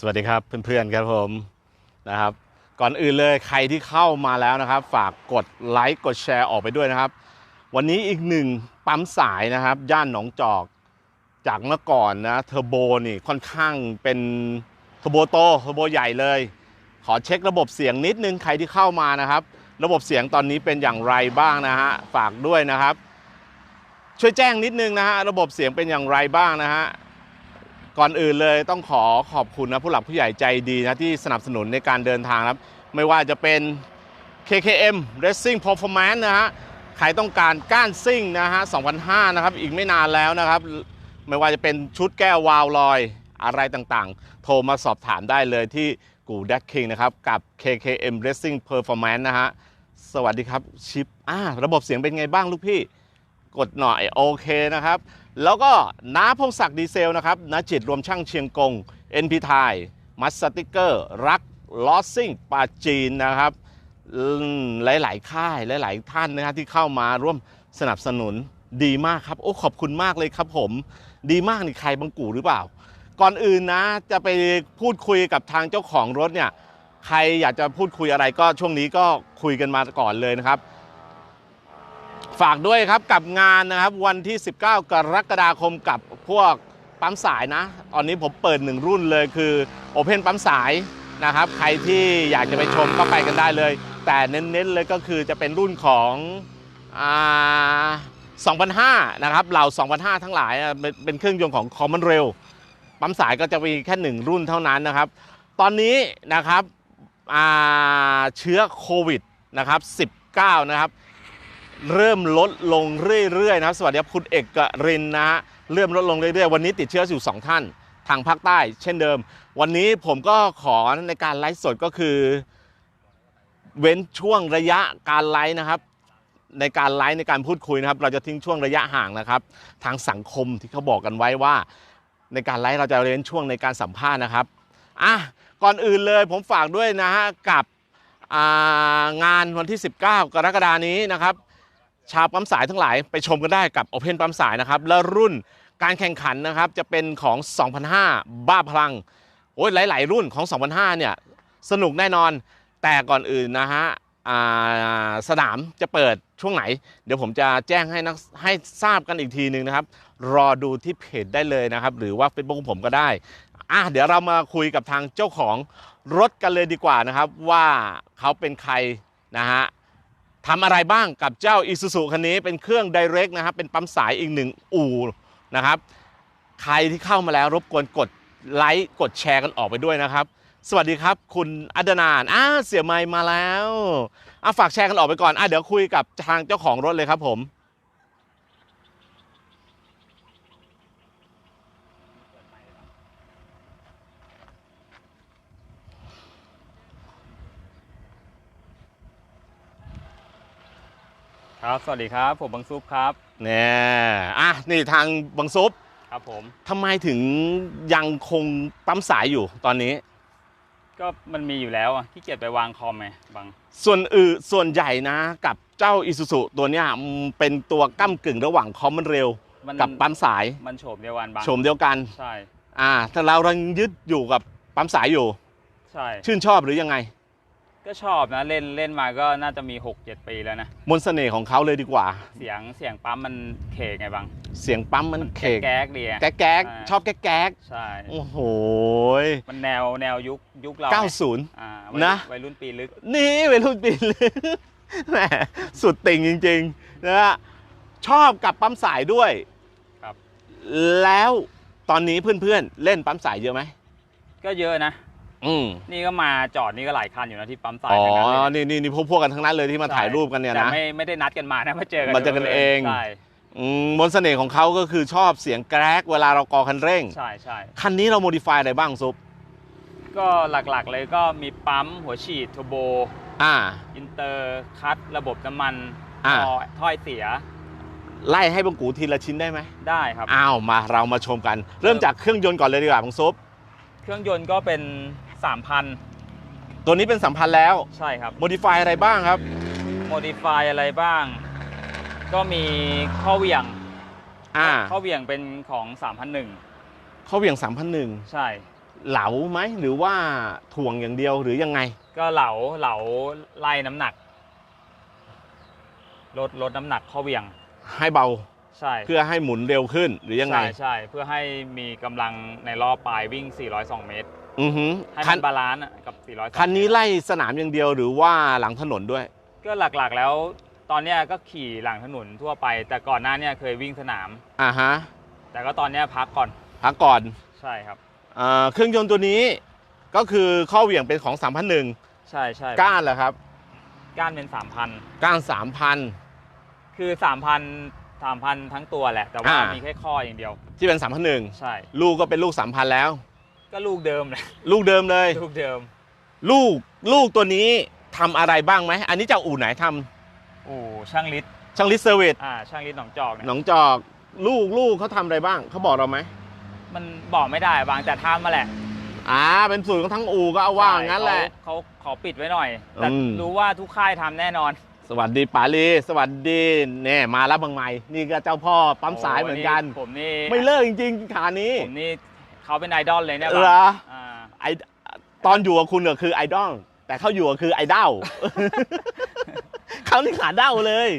สวัสดีครับเพื่อนๆครับผมนะครับ ก่อนอื่นเลยใครที่เข้ามาแล้วนะครับ ฝากกดไลค์กดแชร์ออกไปด้วยนะครับ วันนี้อีกหนึ่งปั๊มสายนะครับ ย่านหนองจอกจากเมื่อก่อนนะเทอร์โบนี่ค่อนข้างเป็นเทอร์โบโตเทอร์โบใหญ่เลย ขอเช็คระบบเสียงนิดนึงใครที่เข้ามานะครับ ระบบเสียงตอนนี้เป็นอย่างไรบ้างนะฮะฝากด้วยนะครับ ช่วยแจ้งนิดนึงนะฮะระบบเสียงเป็นอย่างไรบ้างนะฮะ ก่อนอื่นเลยต้องขอขอบคุณนะผู้หลักผู้ใหญ่ใจดีนะที่สนับสนุนในการเดินทางครับ ไม่ว่าจะเป็น KKM Racing Performance นะฮะใครต้องการก้านซิ่งนะฮะ2005นะครับ อีกไม่นานแล้วนะครับ ไม่ว่าจะเป็นชุดแก้ววาวลอยอะไรต่างๆ โทรมาสอบถามได้เลยที่กูดักคิงนะครับ กับ KKM Racing Performance นะฮะ สวัสดีครับชิปอ่าระบบเสียงเป็นไงบ้างลูกพี่ กดหน่อยโอเคนะครับ แล้วก็น้าพงศักดิ์ดีเซลนะครับน้าจิตรวมช่างเชียงกง NP ไทยมัสสติกเกอร์ รักลอสซิ่งปาจีนนะครับ หลาย ๆ ค่าย หลาย ๆ ท่านนะครับที่เข้ามาร่วมสนับสนุนดีมากครับ โอ้ ขอบคุณมากเลยครับผม ดีมากนี่ใครบังกูหรือเปล่า ก่อนอื่นนะ จะไปพูดคุยกับทางเจ้าของรถเนี่ย ใครอยากจะพูดคุยอะไรก็ช่วงนี้ก็คุยกันมาก่อนเลยนะครับ ฝากด้วยครับกับงานนะครับวันที่ 19 กรกฎาคมกับพวกปั๊มสายนะ ตอนนี้ผมเปิดหนึ่งรุ่นเลยคือ Open ปั๊มสายนะครับ ใครที่อยากจะไปชมก็ไปกันได้เลย แต่เน้นๆเลยก็คือจะเป็นรุ่นของอ่า2005 นะครับเหล่า2005 ทั้งหลายเป็นเครื่องยนต์ของ Common Rail ปั๊มสายก็จะมีแค่หนึ่งรุ่นเท่านั้นนะครับ ตอนนี้นะครับเชื้อโควิดนะครับ 19 นะครับ เริ่มลดลงเรื่อยๆนะครับสวัสดีครับคุณเอกรินนะฮะเริ่มลดลงเรื่อยๆ วันนี้ติดเชื้ออยู่ 2 ท่าน ทางภาคใต้เช่นเดิม วันนี้ผมก็ขอในการไลฟ์สดก็คือ เว้นช่วงระยะการไลฟ์นะครับ ในการไลฟ์ในการพูดคุยนะครับ เราจะทิ้งช่วงระยะห่างนะครับ ทางสังคมที่เขาบอกกันไว้ว่า ในการไลฟ์เราจะเว้นช่วงในการสัมภาษณ์นะครับอะก่อนอื่นเลยผมฝากด้วยนะฮะกับงานวันที่ 19 กรกฎานี้นะครับ ชาวปั๊มสายทั้งหลายไปชมกันได้กับ Open ปั๊มสายนะครับ แล้วรุ่นการแข่งขันนะครับจะเป็นของ 2005 บ้าพลัง โอ้ยหลาย ๆ รุ่นของ 2005 เนี่ย สนุกแน่นอน แต่ก่อนอื่นนะฮะสนามจะเปิดช่วงไหน เดี๋ยวผมจะแจ้งให้นักให้ทราบกันอีกทีหนึ่งนะครับ รอดูที่เพจได้เลยนะครับ หรือว่า Facebook ของผมก็ได้อะเดี๋ยวเรามาคุยกับทางเจ้าของรถกันเลยดีกว่านะครับ ว่าเขาเป็นใครนะฮะ ทำอะไรบ้างกับเจ้า Isuzu คันนี้เป็นเครื่อง Direct นะครับ เป็นปั๊มสายอีกหนึ่งอู่นะครับ ใครที่เข้ามาแล้วรบกวนกดไลค์กดแชร์กันออกไปด้วยนะครับ สวัสดีครับคุณอัดนานอ่าเสียไมมาแล้วอะฝากแชร์กันออกไปก่อนอะเดี๋ยวคุยกับทางเจ้าของรถเลยครับผม ครับ สวัสดีครับ ผมบังซุปครับเนี่ยอะนี่ทางบังซุปครับผมทำไมถึงยังคงปั๊มสายอยู่ตอนนี้ ก็มันมีอยู่แล้วอะขี้เกียจไปวางคอมไงบัง ส่วนอื่นส่วนใหญ่นะ กับเจ้า Isuzu ตัวเนี้ยอืมเป็นตัวก้ากึ่งระหว่างคอมมอนเร็ว มันกับปั๊มสายมันโฉมเดียวกันบัง โฉมเดียวกันใช่ อ่าแต่เรายังยึดอยู่กับปั๊มสายอยู่ ใช่ ชื่นชอบหรือยังไง ก็ชอบนะเล่นเล่นมาก็น่าจะมี 6 7 ปีแล้วนะ มนต์เสน่ห์ของเขาเลยดีกว่า เสียงเสียงปั๊มมันเคไงบังเสียงปั๊มมันเคกแก๊กๆดีอะแก๊กแก๊กอ่าชอบแก๊กแก๊กใช่โอ้โหมันแนวแนวยุคยุคเราไง90 อ่าวัยนะ วัยรุ่นปีลึก นี่เป็นรุ่นปีเลยแหมสุดติ่งจริงๆนะฮะชอบกับปั๊มสายด้วยครับ แล้วตอนนี้เพื่อนๆเล่นปั๊มสายเยอะไหมก็เยอะนะ อืมนี่ก็มาจอดนี่ก็หลายคันอยู่นะที่ปั๊มสายอ๋อทั้งนั้นเลยนี่นี่นี่พวกพวกกันทั้งนั้นเลยที่มาถ่ายรูปกันเนี่ยแต่นะ ไม่ไม่ได้นัดกันมานะมาเจอกันมาเจอกันเอง ใช่อืมมนต์เสน่ห์ของเขาก็คือชอบเสียงแกรกเวลาเรากอคันเร่ง ใช่ใช่คันนี้เราโมดิฟายอะไรบ้างซุปก็หลักๆเลยก็มีปั๊มหัวฉีดเทอร์โบอ่า อินเตอร์คัตระบบน้ำมันอ่า ท่อถ้อยเสียไล่ให้บังกูทีละชิ้นได้ไหมได้ครับ อ้าวมาเรามาชมกัน เริ่มจากเครื่องยนต์ก่อนเลยดีกว่าบังซุปเครื่องยนต์ก็เป็น 3,000 ตัวนี้เป็นสัมพันธ์แล้วใช่ครับ โมดิฟายอะไรบ้างครับ โมดิฟายอะไรบ้าง ก็มีข้อเหวี่ยงอ่าข้อเหวี่ยงเป็นของ 3,001 เขาเหวี่ยง3,001ใช่อเหลาไหมหรือว่าถ่วงอย่างเดียวหรือยังไง ก็เหลาเหลาไล่น้ำหนักลดลดน้ำหนักข้อเหวียง ให้เบาใช่เพื่อให้หมุนเร็วขึ้นหรือยังไง ใช่ใช่เพื่อให้มีกำลังในรอบปลายวิ่ง 402 เมตร อือหือให้คัมันนบาลานซ์อะกับ 402คันนี้ไล่สนามอย่างเดียวหรือว่าหลังถนนด้วย ก็หลักๆแล้ว ตอนเนี้ยก็ขี่หลังถนนทั่วไป แต่ก่อนหน้าเนี้เคยวิ่งสนาม อ่าฮะแต่ก็ตอนเนี้ยพักก่อนพักก่อนใช่ครับ เอ่อเครื่องยนต์ตัวนี้ก็คือข้อเหวี่ยงเป็นของ 3001ใช่ใช่ก้านเหรอครับ ก้านเป็น3,000 ก้าน 3,000 คือ3,000 3,000ทั้งตัวแหละ แต่ว่าอ่ามี มีแค่ข้ออย่างเดียว ที่เป็น 3,001 ใช่ ลูกก็เป็นลูก 3,000 แล้ว ก็ลูกเดิมเลยลูกเดิมเลย ลูกเดิม ลูกลูกตัวนี้ทำอะไรบ้างไหม อันนี้จะอู่ไหนทำโอ้ช่างลิศช่างลิสเซอร์วิสอ่าช่างลิศหนองจอกเนี่ยหนองจอกลูกลูกเขาทำอะไรบ้างเขาบอกเราไหมมันบอกไม่ได้บางแต่ทำมาแหละอ่าเป็นสูตรของทั้งอู่ก็เอาว่างั้นแหละ เขาเขาขอปิดไว้หน่อย แต่อืม รู้ว่าทุกค่ายทำแน่นอนสวัสดีป๋าลีสวัสดีเนี่ยมาแล้วบางใหม่นี่ก็เจ้าพ่อปั๊มสายเหมือนกันผมนี่ไม่เลิกจริงๆขานี้ผมนี่ เขาเป็นไอดอลเลยเนี่ยเหรอ อ่าไอตอนอยู่กับคุณก็คือไอดอลแต่เขาอยู่ก็คือไอดอลเขานี่ขาเด้าเลย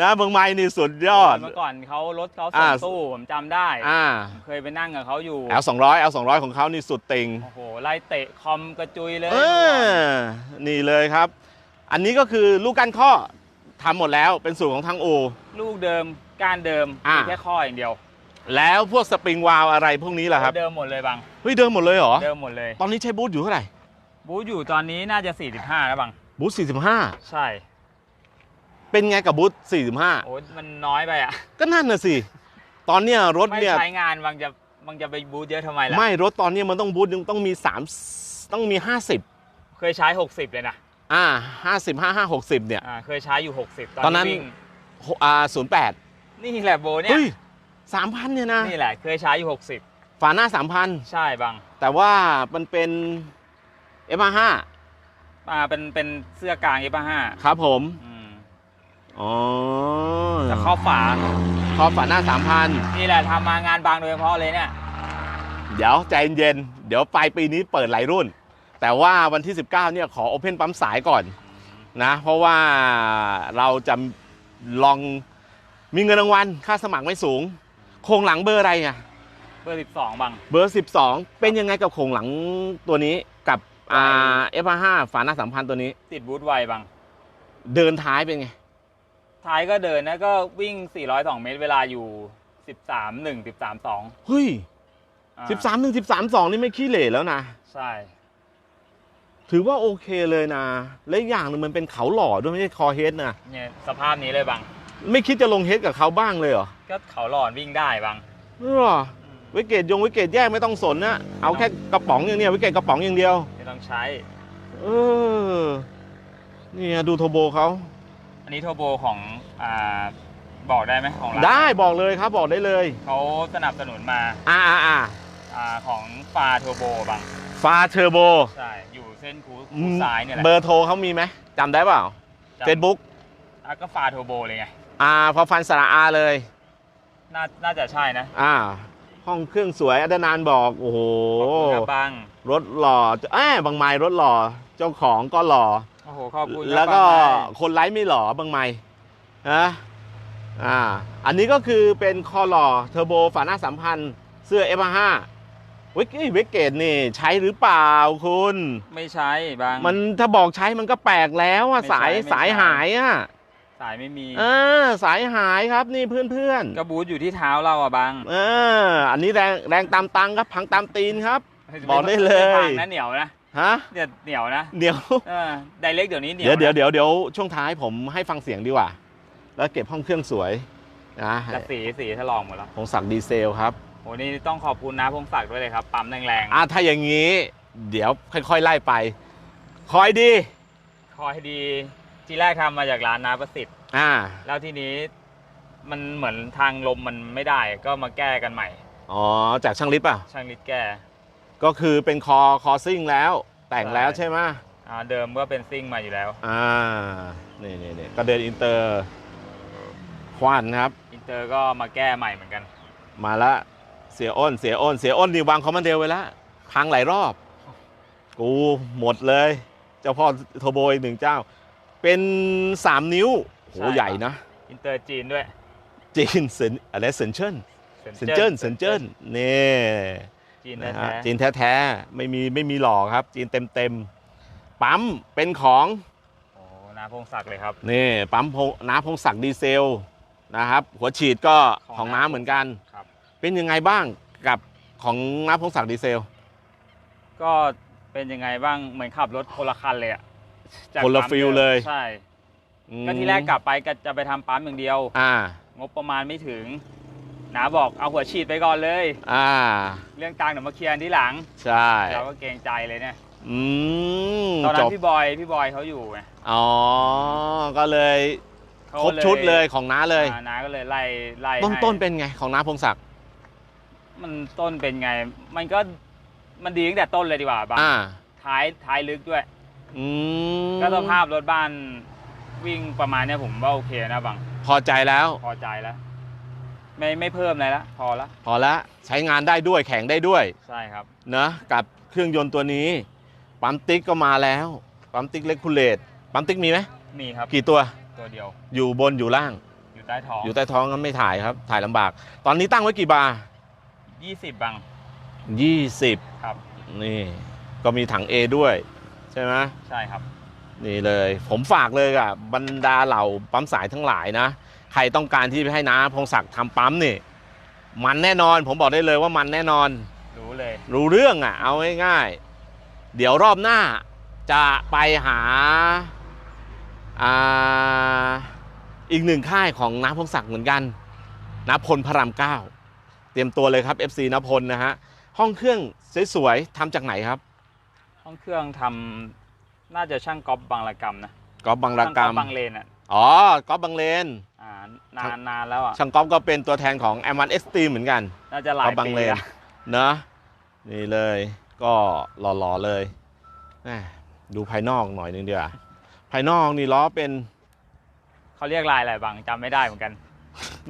นะบางไม้นี่สุดยอด เมื่อก่อนเขารถเขาส่อ่างตู้ผมจำได้ อ่า เคยไปนั่งกับเขาอยู่แอลสองร้อยแอลสองร้อยของเขานี่สุดติงโอ้โหไล่เตะคอมกระจุยเลย เออนี่เลยครับ อันนี้ก็คือลูกกันข้อทำหมดแล้วเป็นสูตรของทางอูลูกเดิมก้านเดิมอ่า มีมีแค่ข้ออย่างเดียว แล้วพวกสปริงวาลวอะไรพวกนี้ล่ะครับ เดิมหมดเลยบางเฮ้ยเดิมหมดเลยเหรอ เดิมหมดเลย ตอนนี้ใช้บูทอยู่เท่าไหร่ บูธอยู่ตอนนี้น่าจะ 45แล้วบางบูท45 ใช่ เป็นไงกับบูท45 โอ้ยมันน้อยไปอะ ก็นั่นน่ะสิ ตอนเนี้ยรถไม่เนี่ยใช้งานบางจะบางจะไปบูธเยอะทำไมล่ะ ไม่รถตอนเนี้ยมันต้องบูทยังต้องมี 3 ต้องมี 50 เคยใช้ 60 เลยนะ อ่า50 55 60 เนี่ย อ่าเคยใช้อยู่ 60ตตออนนนั้นี้นวิ่งอ่า08 นี่แหละโบเนี่ย เฮ้ย3,000เนี่ยนะ นี่แหละเคยใช้อยู่ ฝาหน้า60 ใช่บาง3,000แต่ว่ามันเป็น F5 อ่าเป็นเป็นเสื้อกลางยี่ห้าครับผมอืมอ๋อแต่ข้อฝาขอบฝาหน้า3,000นี่แหละทำมางานบางโดยเฉพาะเลยเนี่ย เดี๋ยวใจเย็นๆเดี๋ยวปลายปีนี้เปิดหลายรุ่น แต่ว่าวันที่ 19 เนี่ยขอโอเพนปั๊มสายก่อนนะ เพราะว่าเราจะลองมีเงินรางวัลค่าสมัครไม่สูง โครงหลังเบอร์อะไรอะเบอร์12บางเบอร์ 12 เป็นยังไงกับโครงหลังตัวนี้กับอ่า F5 ฝาหน้าสัมพันธ์ตัวนี้ ติดบูธไวบางเดินท้ายเป็นไง ท้ายก็เดินนะก็วิ่ง 402 เมตรเวลาอยู่13 1 13 2เฮ้ยอ่า13ถึง13 2นี่ไม่ขี้เหร่แล้วนะ ใช่ ถือว่าโอเคเลยนะ และอีกอย่างหนึ่งมันเป็นเขาหล่อด้วยไม่ใช่คอเฮดนะเนี่ยสภาพนี้เลยบางไม่คิดจะลงเฮดกับเขาบ้างเลยเหรอก็เขาหลอนวิ่งได้บางเหรอวิกเกตยงวิกเกตแยกไม่ต้องสนนะเอาแค่กระป๋องอย่างเนี้ยวิกเกตกระป๋องอย่างเดียวไม่ต้องใช้ เออเนี่ยดูโทโบเขาอันนี้โทโบของอ่าบอกได้ไหมของร้านได้บอกเลยครับบอกได้เลยเขาสนับสนุนมาอ่าอ่าอ่าอ่าของฟาโทโบบางฟาเทอร์โบใช่อยู่เส้นคูคูซ้ายเนี่ยแหละเบอร์โทรเขามีไหมจำได้เปล่าจำเฟซบุ๊กอะก็ฟาโทโบเลยไงอ่าพอฟันสระอาเลย น่าน่าจะใช่นะ อ่า ห้องเครื่องสวยอัดนานบอก โอ้โหขอบคุณครับบัง รถหล่อแอบางไม้รถหล่อ เจ้าของก็หล่อ โอ้โห ขอบคุณครับแล้วก็บังนะคนไลฟ์ไม่หล่อบางไม้นะอ่า อันนี้ก็คือเป็นคอหล่อเทอร์โบฝาหน้าสัมพันธ์เสื้อ F5 วิกเอ้ยวิกเกตนี่ใช้หรือเปล่าคุณ ไม่ใช้บังมันถ้าบอกใช้มันก็แปลกแล้วอะไม่ใช่สายไม่ใช่สายหายอะ สายไม่มีอ่าสายหายครับนี่เพื่อนก็บูทอยู่ที่เท้าเราอะบังๆอ่าอันนี้แรงแรงตามตังครับพังตามตีนครับ บอกได้เลยไม่พังนะเหนียวนะฮะเนี่ยเหนียวนะเดี๋ยวเออไดเล็กเดี๋ยวนี้เหนียวเดี๋ยวเดี๋ยวนะเดี๋ยวเดี๋ยวช่วงท้ายผมให้ฟังเสียงดีกว่า แล้วเก็บห้องเครื่องสวยนะแต่สีสีถลอกหมดแล้วพงศักดิ์ดีเซลครับโหนี่ต้องขอบคุณนะพงศักดิ์ด้วยเลยครับปั๊มแรงอ่าถ้าอย่างนี้ เดี๋ยวค่อยๆไล่ไป คอยดีๆคอยดี ทีแรกทำมาจากร้านนาประสิทธิ์ อ่า แล้วทีนี้มันเหมือนทางลมมันไม่ได้ก็มาแก้กันใหม่ อ๋อ จากช่างลิศป่ะ ช่างฤทธิ์แก้ ก็คือเป็นคอคอซิ่งแล้ว แต่งแล้วใช่ใช่ไหมอ่าเดิมก็เป็นซิ่งมาอยู่แล้ว อ่า นี่นี่นี่ก็เดินอินเตอร์ควันครับ อินเตอร์ก็มาแก้ใหม่เหมือนกัน มาละเสียอ้น เสียอ้น เสียอ้นนี่วางคอมมานเดลไว้แล้วพังหลายรอบ กูหมดเลย เจ้าพ่อโทโบอีกหนึ่งเจ้า เป็นสามนิ้วโหใหญ่นะ อินเตอร์จีนด้วยจีนเซนอะไรเซนเชินเซนเจิ้นเซนเจิ้นนี่จีนนะแท้ฮะจีนแท้ๆไม่มีไม่มีหลอกครับ จีนเต็มๆปั๊มเป็นของๆโอ้นาพงศักดิ์เลยครับนี่ปั๊มพงน้ำพงศักดิ์ดีเซลนะครับ หัวฉีดก็ของของน้ำเหมือนกันครับเป็นยังไงบ้างกับของน้ำพงศักดิ์ดีเซล ก็เป็นยังไงบ้างเหมือนขับรถคนละคันเลยอะ จากคนละปั๊มฟิลดิมเลย ใช่ อืมก็ที่แรกกลับไปก็จะไปทำปั๊มอย่างเดียว อ่า งบประมาณไม่ถึงนาบอกเอาหัวฉีดไปก่อนเลย อ่า เรื่องตังค์เดี๋ยวมาเคลียร์ที่หลัง ใช่ เราก็เกรงใจเลยเนี่ย อืมตอนจนั้นบพี่บอยพี่บอยเขาอยู่ไงอ๋อ ก็เลยเขาครบชุดเลยของน้าเลย อ่านาก็เลยไล่ไล่ต้นให้ต้นเป็นไงของน้าพงศักดิ์มันต้นเป็นไง มันก็มันดีตั้งแต่ต้นเลยดีกว่าบางอ่า ท้ายท้ายลึกด้วย อืมก็สภาพรถบ้านวิ่งประมาณเนี้ยผมว่าโอเคนะบางพอใจแล้ว พอใจแล้ว ไม่ไม่เพิ่มอะไรละพอละพอละใช้งานได้ด้วยแข็งได้ด้วยใช่ครับ นะกับเครื่องยนต์ตัวนี้ปั๊มติ๊กก็มาแล้วปั๊มติ๊กเลคูเลตปั๊มติ๊กมีไหมมีครับกี่ตัวตัวเดียวอยู่บนอยู่ล่าง อยู่ใต้ท้องอยู่ใต้ท้องก็ไม่ถ่ายครับ ถ่ายลำบาก ตอนนี้ตั้งไว้กี่บาร์ยี่สิบบัง20ครับนี่ก็มีถัง A ด้วย ใช่ไหมใช่ครับ นี่เลย ผมฝากเลยกับบรรดาเหล่าปั๊มสายทั้งหลายนะ ใครต้องการที่ให้น้าพงศักดิ์ทำปั๊มนี่มันแน่นอน ผมบอกได้เลยว่ามันแน่นอน รู้เลย รู้เรื่องอะ เอาง่ายๆเดี๋ยวรอบหน้าจะไปหาอ่าอีกหนึ่งค่ายของน้าพงศักดิ์เหมือนกันน้าพลพระรามเก้าเตรียมตัวเลยครับ FC นพลนะฮะห้องเครื่องสวยๆทำจากไหนครับ ห้องเครื่องทำน่าจะช่างก๊อฟบางระกรรมนะก๊อฟบางระกรรมช่างก๊อฟบางเลนอะอ๋อก๊อฟบางเลน อ่านานนานแล้วอะช่างก๊อฟก็เป็นตัวแทนของ M1 Extreme เหมือนกัน น่าจะหลายก๊อฟบางปีเลนแล้วเนอะนี่เลยก็หล่อๆเลยแหม่ดูภายนอกหน่อยนึงเดียวาภายนอกนี่ล้อเป็นเขาเรียกลายอะไรบางจำไม่ได้เหมือนกัน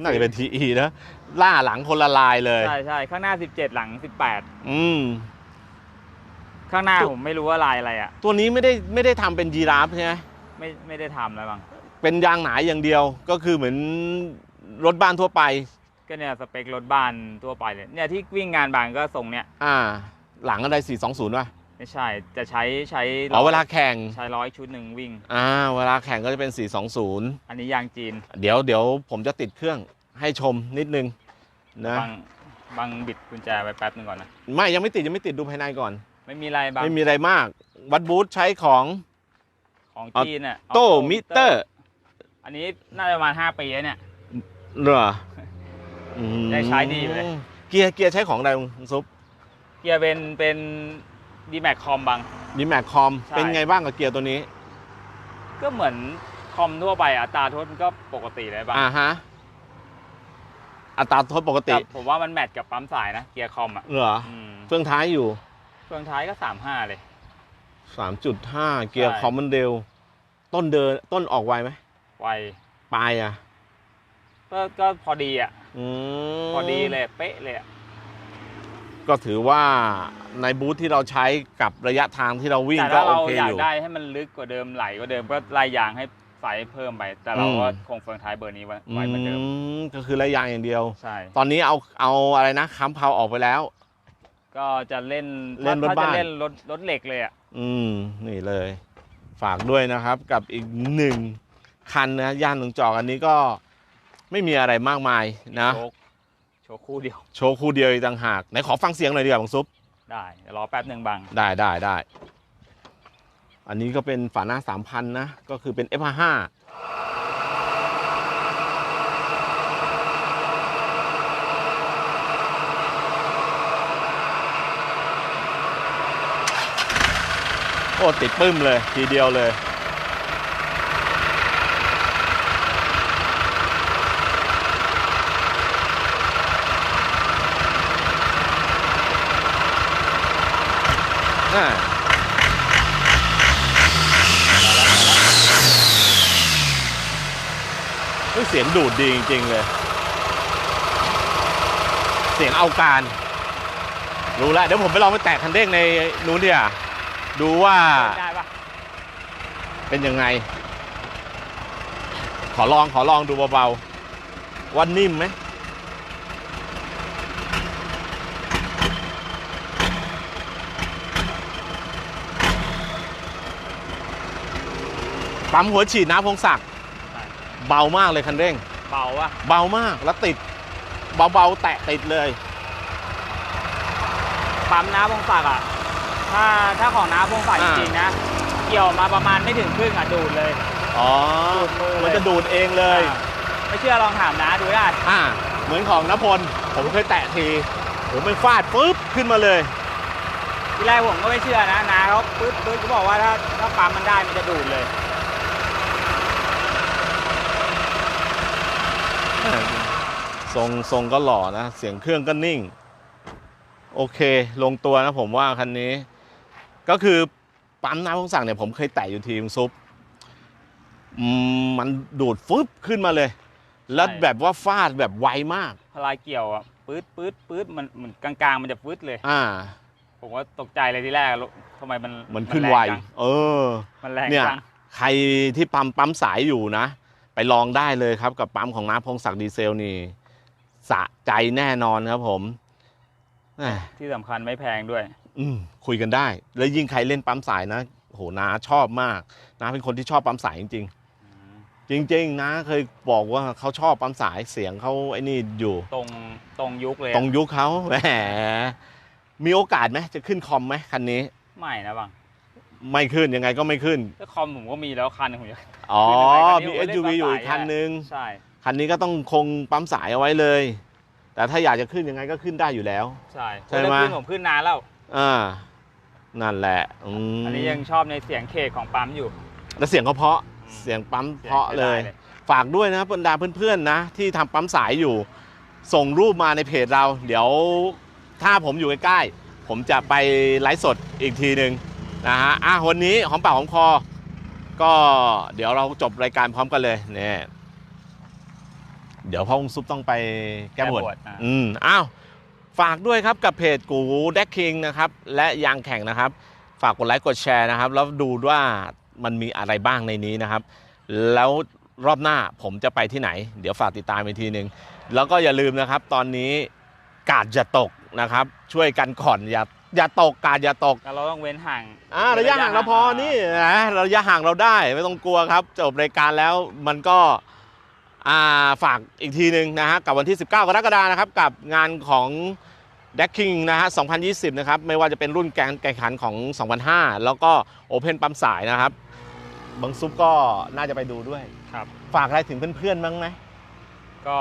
น่าจะเป็น TE นะล่าหลังคนละลายเลย ใช่ใช่ข้างหน้า 17 หลัง อืม18 ข้างหน้าผมไม่รู้ว่าลายอะไรอะ ตัวนี้ไม่ได้ไม่ได้ทำเป็นยีราฟใช่ไหมไม่ไม่ได้ทำแล้วบางเป็นยางหนาอย่างเดียวก็คือเหมือนรถบ้านทั่วไป ก็เนี่ยสเปครถบ้านทั่วไปเลยเนี่ยที่วิ่งงานบางก็ทรงเนี่ยอ่า หลังอะไร420ป่ะไม่ใช่จะใช้ใช้อ๋อเวลาแข่งใช้ร้อยชุดหนึ่งวิ่งอ่าเวลาแข่งก็จะเป็น 420 อันนี้ยางจีน เดี๋ยวเดี๋ยวผมจะติดเครื่องให้ชมนิดนึงนะบางบางบิดกุญแจไว้แป๊บหนึงก่อนนะ ไม่ยังไม่ติดยังไม่ติดดูภายในก่อน ไม่มีอะไรบางไม่มีอะไรมาก วัดบูธใช้ของของเอาจีนอะโต้ Auto มิเตอร์ อันนี้น่าจะประมาณ5ปีแล้วเนี่ยเหรออืมยังใช้ดีอยู่เลย เกียร์เกียร์ใช้ของอะไรคุณซุปเกียร์เป็นเป็นดีแม็กคอมบางดีแม็กคอมใช่เป็นไงบ้างกับเกียร์ตัวนี้ ก็เหมือนคอมทั่วไปอะอัตราโทษมันก็ปกติเลยบางอ่าฮะอัตราทดปกติแต่ผมว่ามันแมทกับปั๊มสายนะเกียร์คอมอะเหรออืมเฟืองท้ายอยู่ เครื่องท้ายก็35เลย3.5เกียร์ใช่คอมมันเร็วต้นเดินต้นออกไวไหมไวปลายอะก็ก็พอดีอะอืมพอดีเลยเป๊ะเลยอะก็ถือว่าในบูธที่เราใช้กับระยะทางที่เราวิ่งแต่ก็ถ้าโอเราเคอยาอกยู่ ได้ให้มันลึกกว่าเดิมไหลกว่าเดิมก็ไล่ยางให้ใส่เพิ่มไป แต่เราก็อืม คงเฟืองท้ายเบอร์นี้ไว้อืไว้เหมือนเดิมมก็คือระยะอย่างเดียว ใช่ตอนนี้เอาเอาอะไรนะค้ำเพาออกไปแล้ว ก็จะเล่นเล่นรถถ้าบ้าจะน เล่นรถรถเหล็กเลยอะ อืม นี่เลย ฝากด้วยนะครับกับอีกหนึ่งคันนะย่านหนองจอกอันนี้ก็ไม่มีอะไรมากมายนะ โชคโชคคู่เดียวโชว์คู่เดียวอีกต่างหาก ไหนขอฟังเสียงหน่อยดีกว่าบังซุป ได้เดี๋ยวรอแป๊บหนึ่งบัง ได้ได้ได้ อันนี้ก็เป็นฝาหน้า3,000นะ ก็คือเป็น F5 โอติดปึ้มเลย ทีเดียวเลย อ่าเฮ้ยเสียงดูดดีจริง ๆ เลย เสียงเอาการ รู้แล้ว เดี๋ยวผมไปลองไปแตะคันเร่งในนู้นเดีย ดูว่าได้ปะเป็นยังไง ขอลองขอลองดูเบาๆว่านิ่มไหมปั๊มหัวฉีดน้ำพงศักดิ์เบามากเลยคันเร่ง เบาปะเบามากแล้วติด เบาๆแตะติดเลย ปั๊มน้าพงศักดิ์อะ ถ้าถ้าของน้าพงศักดิ์จอ่า ริงๆนะ เกี่ยวมาประมาณไม่ถึงครึ่งอะดูดเลย อ๋อดูดมือเลยมันจะดูดเองเลยอ่าไม่เชื่อลองถามน้าดูได้อ่า เหมือนของนพล ผมเคยแตะที ผมไปฟาดปุ๊บขึ้นมาเลย ทีแรกผมก็ไม่เชื่อนะน้าเขาปึ๊บปึ๊บเขาบอกว่าถ้าถ้าปั๊มมันได้มันจะดูดเลย ทรงทรงก็หล่อนะ เสียงเครื่องก็นิ่ง โอเค ลงตัวนะผมว่าคันนี้ ก็คือปั๊มน้ำพงศักดิ์เนี่ยผมเคยแตะอยู่ทีมซุปอืมมันดูดฟึบขึ้นมาเลย แล้วใช่แบบว่าฟาดแบบไวมาก พลายเกี่ยวอะปื๊ดปื๊ดปื๊ดมันเหมือนกลางๆ มันจะปื๊ดเลย อ่า ผมว่าตกใจเลยที่แรกรถทำไมมันมันขึ้นแรงไวจังเออ มันแรงเนี่ยจังใครที่ปั๊มปั๊มสายอยู่นะ ไปลองได้เลยครับกับปั๊มของน้าพงศักดิ์ดีเซลนี่สะใจแน่นอนครับผมแหม่ที่สำคัญไม่แพงด้วย อืมคุยกันได้ แล้วยิ่งใครเล่นปั๊มสายนะโหนาชอบมากนาเป็นคนที่ชอบปั๊มสายจริง ๆ จริง ๆ นะเคยบอกว่าเขาชอบปั๊มสายเสียงเขาไอ้นี่อยู่ตรงตรงยุคเลยอะตรงยุคเขาแหมมีโอกาสไหมจะขึ้นคอมไหมคันนี้ ไม่นะบังไม่ขึ้นยังไงก็ไม่ขึ้นถ้าคอมผมก็มีแล้วคันหนึงผมอยากอ๋อขึ้นมียังไงก็ SUV เดี๋ยวอยู่ไว้อีกเล่นปั๊มสายคันนึง ใช่ คันนี้ก็ต้องคงปั๊มสายเอาไว้เลย แต่ถ้าอยากจะขึ้นยังไงก็ขึ้นได้อยู่แล้ว ใช่ใช่ไหมถ้าขึ้นผมขึ้นนานแล้ว อ่านั่นแหละอืมอันนี้ยังชอบในเสียงเคกของปั๊มอยู่ แล้วเสียงเขาเพราะอืม เสียงปั๊มสียงเพราะใช้เลได้ยฝากด้วยนะบรรดาเพื่อนๆนะ ที่ทำปั๊มสายอยู่ ส่งรูปมาในเพจเรา เดี๋ยวถ้าผมอยู่ใกล้ๆผมจะไปไลฟ์สดอีกทีหนึ่งนะฮะอะวันนี้หอมปากหอมคอ ก็เดี๋ยวเราจบรายการพร้อมกันเลยเนี่ยเดี๋ยวพ่อองซุปต้องไปแก้บวช อะอืม อ้าว ฝากด้วยครับกับเพจกูแดกคิงนะครับและยางแข่งนะครับ ฝากกดไลค์กดแชร์นะครับ แล้วดูว่ามันมีอะไรบ้างในนี้นะครับ แล้วรอบหน้าผมจะไปที่ไหน เดี๋ยวฝากติดตามอีกทีหนึ่งแล้วก็อย่าลืมนะครับ ตอนนี้กาดอย่าตกนะครับ ช่วยกันก่อนอย่าอย่าตกกาดอย่าตกแล้วเราต้องเว้นห่างอ่าระยะห่างเราพอนี่นะระยะห่างเราได้ไม่ต้องกลัวครับ จบรายการแล้วมันก็อ่า ฝากอีกทีหนึ่งนะฮะกับวันที่ 19 กรกฎานะครับกับงานของ d e c k i n g นะฮะ 2020 นะครับ ไม่ว่าจะเป็นรุ่นแกนแข่งขันของ 2005 แล้วก็ Open ปั๊มสายนะครับ บางซุปก็น่าจะไปดูด้วย ครับ ฝากอะไรถึงเพื่อนๆบ้างไหม ก็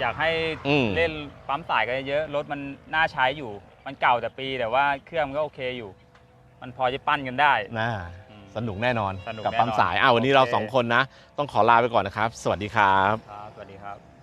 อยากให้อืมเล่นปั๊มสายกันเยอะ รถมันน่าใช้อยู่ มันเก่าแต่ปีแต่ว่าเครื่องมันก็โอเคอยู่ มันพอจะปั้นกันได้น่าอืม สนุกแน่นอน สนุกกับแน่นอนปั๊มสายอ้าววันนี้เราโอเค สองคนนะ ต้องขอลาไปก่อนนะครับ สวัสดีครับ ครับสวัสดีครับ